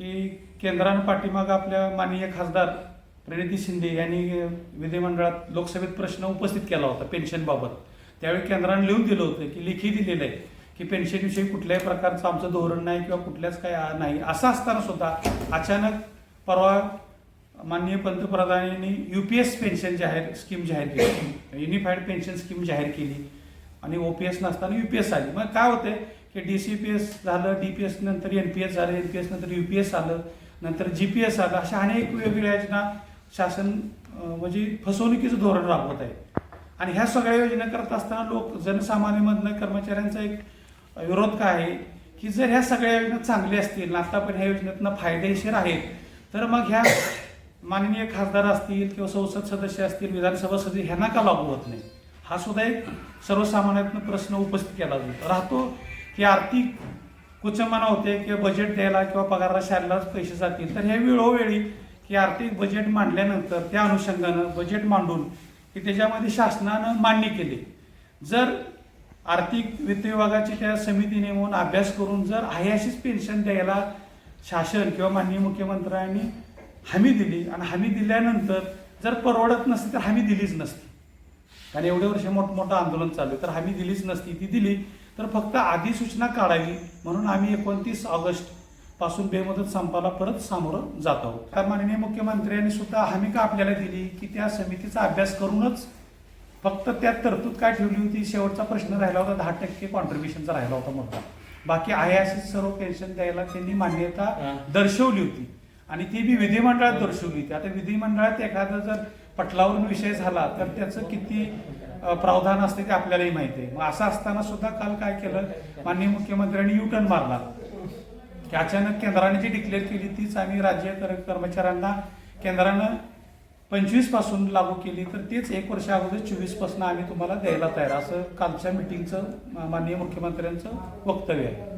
की केंद्रानं पाठीमागं आपल्या माननीय खासदार प्रणिती शिंदे यांनी विधिमंडळात लोकसभेत प्रश्न उपस्थित केला होता पेन्शनबाबत त्यावेळी केंद्रानं लिहून दिलं होतं की लेखी दिलेलं आहे की पेन्शनविषयी कुठल्याही प्रकारचं आमचं धोरण नाही किंवा कुठल्याच काय नाही. असं असताना सुद्धा अचानक परवा माननीय पंतप्रधानांनी यू पी एस पेन्शन जाहीर स्कीम जाहीर केली. युनिफाईड पेन्शन स्कीम जाहीर केली. आणि ओ पी एस नसताना यू पी एस आली. मग काय होते की डी सी पी एस झालं डी पी एस नंतर एन पी एस झालं एन पी एस नंतर यू पी एस आलं नंतर जी पी एस आलं अशा अनेक वेगवेगळ्या योजना शासन म्हणजे फसवणुकीचं धोरण राबवत आहे. आणि ह्या सगळ्या योजना करत असताना लोक जनसामान्यमधनं कर्मचाऱ्यांचा एक विरोध काय आहे? की जर ह्या सगळ्या योजना चांगल्या असतील आता पण ह्या योजनेतनं फायदेशीर आहेत तर मग ह्या माननीय खासदार असतील किंवा संसद सदस्य असतील विधानसभा सदस्य ह्यांना का लागू होत नाही? हा सुद्धा एक सर्वसामान्यातनं प्रश्न उपस्थित केला जातो. राहतो की आर्थिक कुचंबना होते किंवा बजेट द्यायला किंवा पगाराला शाळेलाच पैसे जातील. तर हे वेळोवेळी की आर्थिक बजेट मांडल्यानंतर त्या अनुषंगानं बजेट मांडून की त्याच्यामध्ये शासनानं मान्य केले. जर आर्थिक वित्त विभागाची त्या समिती नेमून अभ्यास करून जर आहे पेन्शन द्यायला शासन किंवा माननीय मुख्यमंत्र्यांनी हमी दिली आणि हमी दिल्यानंतर जर परवडत नसती तर हमी दिलीच नसती. कारण एवढे वर्ष मोठमोठं आंदोलन चालू तर हमी दिलीच नसती ती दिली. तर फक्त अधिसूचना काढावी म्हणून आम्ही एकोणतीस ऑगस्टपासून बेमुदत संपाला परत सामोरं जात आहोत. कारण माननीय मुख्यमंत्र्यांनी सुद्धा हमी का आपल्याला दिली की त्या समितीचा अभ्यास करूनच फक्त त्यात तरतूद काय ठेवली होती शेवटचा प्रश्न राहिला होता दहा टक्के कॉन्ट्रीब्युशनचा राहिला होता मोठा बाकी आहे अशी सर्व पेन्शन द्यायला त्यांनी मान्यता दर्शवली होती. आणि ती बी विधिमंडळात दर्शवली ती आता विधिमंडळात एखादा जर पटलावरून विषय झाला तर त्याचं किती प्रावधान असते ते आपल्यालाही माहिती आहे. मग असं असताना सुद्धा काल काय केलं माननीय मुख्यमंत्र्यांनी युटर्न मारला. की अचानक केंद्राने जी डिक्लेअर केली तीच आम्ही राज्य कर- कर्मचाऱ्यांना केंद्रानं पंचवीसपासून लागू केली तर तेच एक वर्ष अगोदर चोवीसपासून आम्ही तुम्हाला द्यायला तयार असं कालच्या मिटिंगचं माननीय मुख्यमंत्र्यांचं वक्तव्य आहे.